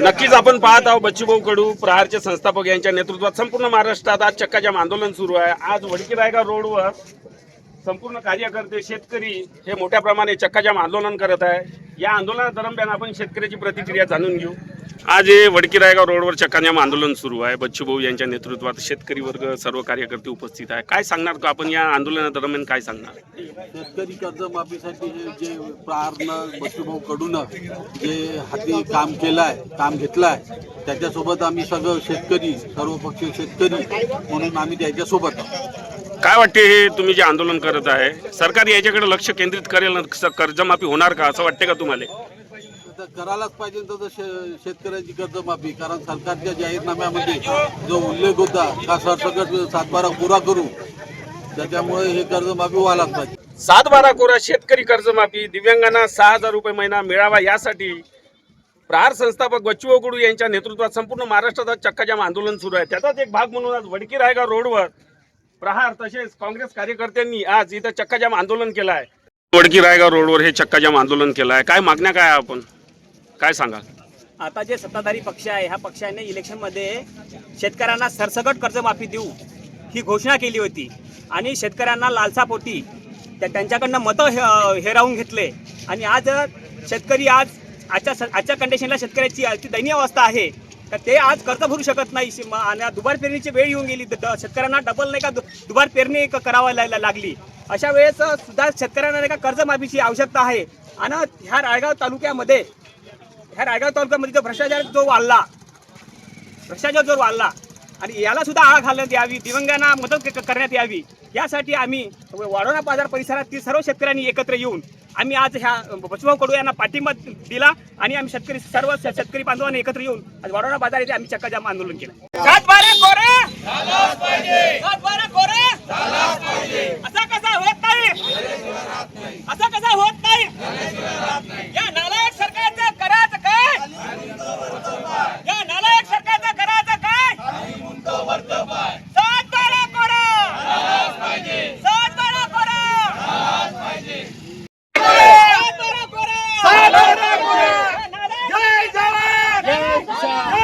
नक्कीच आपण पाहत आहोत बच्चूभाऊ कडू प्रहारचे संस्थापक यांच्या नेतृत्वात संपूर्ण महाराष्ट्रात आज चक्काजाम आंदोलन सुरू आहे. आज वडकी रायगाव रोडवर संपूर्ण कार्यकर्ते शेतकरी हे मोठ्या प्रमाणे चक्काजाम आंदोलन करत आहे. या आंदोलनादरम्यान आपण शेतकऱ्याची प्रतिक्रिया जाणून घेऊ. आज हे वडकी रायगाव रोडवर चक्काजाम आंदोलन सुरू आहे. बच्चूभाऊ यांच्या नेतृत्वात शेतकरी वर्ग सर्व कार्यकर्ते उपस्थित आहे काय सांगणार का आपण या आंदोलनादरम्यान काय सांगणार? शेतकरी कर्जमाफीसाठी हे जे प्रारनं बच्चूभाऊ कडून जे हाती काम केलं आहे काम घेतलं आहे त्याच्यासोबत आम्ही सगळं शेतकरी सर्वपक्षीय शेतकरी म्हणून आम्ही त्याच्यासोबत आहोत. काय वाटते हे तुम्ही जे आंदोलन करत आहे? सरकार याच्याकडे लक्ष केंद्रित करेल ना? कर्जमाफी होणार का? असं वाटते का तुम्हाला? करायलाच पाहिजे तसं शे शेतकऱ्यांची कर्जमाफी. कारण सरकारच्या जाहीरनाम्यामध्ये जो उल्लेख होता का सरसकट सातबारा पुरा करू त्याच्यामुळे हे कर्जमाफी व्हायलाच पाहिजे. सातबारा कोरा शेतकरी कर्जमाफी दिव्यांगांना सहा हजार रुपये महिना मिळावा यासाठी प्रहार संस्थापक बच्चू गुडू यांच्या नेतृत्वात संपूर्ण महाराष्ट्रात आज चक्काजाम आंदोलन सुरू आहे. त्याचाच एक भाग म्हणून आज वडकी रायगाव रोडवर प्रहार तसेच काँग्रेस कार्यकर्त्यांनी आज इथं चक्काजाम आंदोलन केलं आहे. वडकी रायगाव रोडवर हे चक्काजाम आंदोलन केलं आहे. काय मागण्या काय आपण? काय सांगाल? आता जे सत्ताधारी पक्ष आहे ह्या पक्षाने इलेक्शनमध्ये शेतकऱ्यांना सरसकट कर्जमाफी देऊ ही घोषणा केली होती. आणि शेतकऱ्यांना लालसापोटी त्या त्यांच्याकडनं मतं हे- हेरावून घेतले. आणि आज शेतकरी आज आजच्या स- आजच्या कंडिशनला शेतकऱ्याची आजची दयनीय अवस्था आहे. तर ते आज कर्ज भरू शकत नाही. आणि दुबार पेरणीची वेळ येऊन गेली. शेतकऱ्यांना डबल नाही का दु- दुबार पेरणी क- करावा लागली. अशा वेळेस सुद्धा शेतकऱ्यांना नाही का कर्जमाफीची आवश्यकता आहे. आणि ह्या रायगाव तालुक्यामध्ये ह्या रायगड तालुक्यामध्ये जो भ्रष्टाचार जो वाढला भ्रष्टाचार जो वाढला आणि याला सुद्धा आळा घालण्यात यावी दिवंगांना मदत करण्यात यावी यासाठी आम्ही वाढवणा बाजार परिसरातील सर्व शेतकऱ्यांनी एकत्र येऊन आम्ही आज ह्या बचूभाऊ कडू यांना पाठिंबा दिला आणि आम्ही शेतकरी सर्व शेतकरी बांधवांनी एकत्र येऊन आज वाढवणा बाजार येथे आम्ही चक्काजाम आंदोलन केलं. Yeah.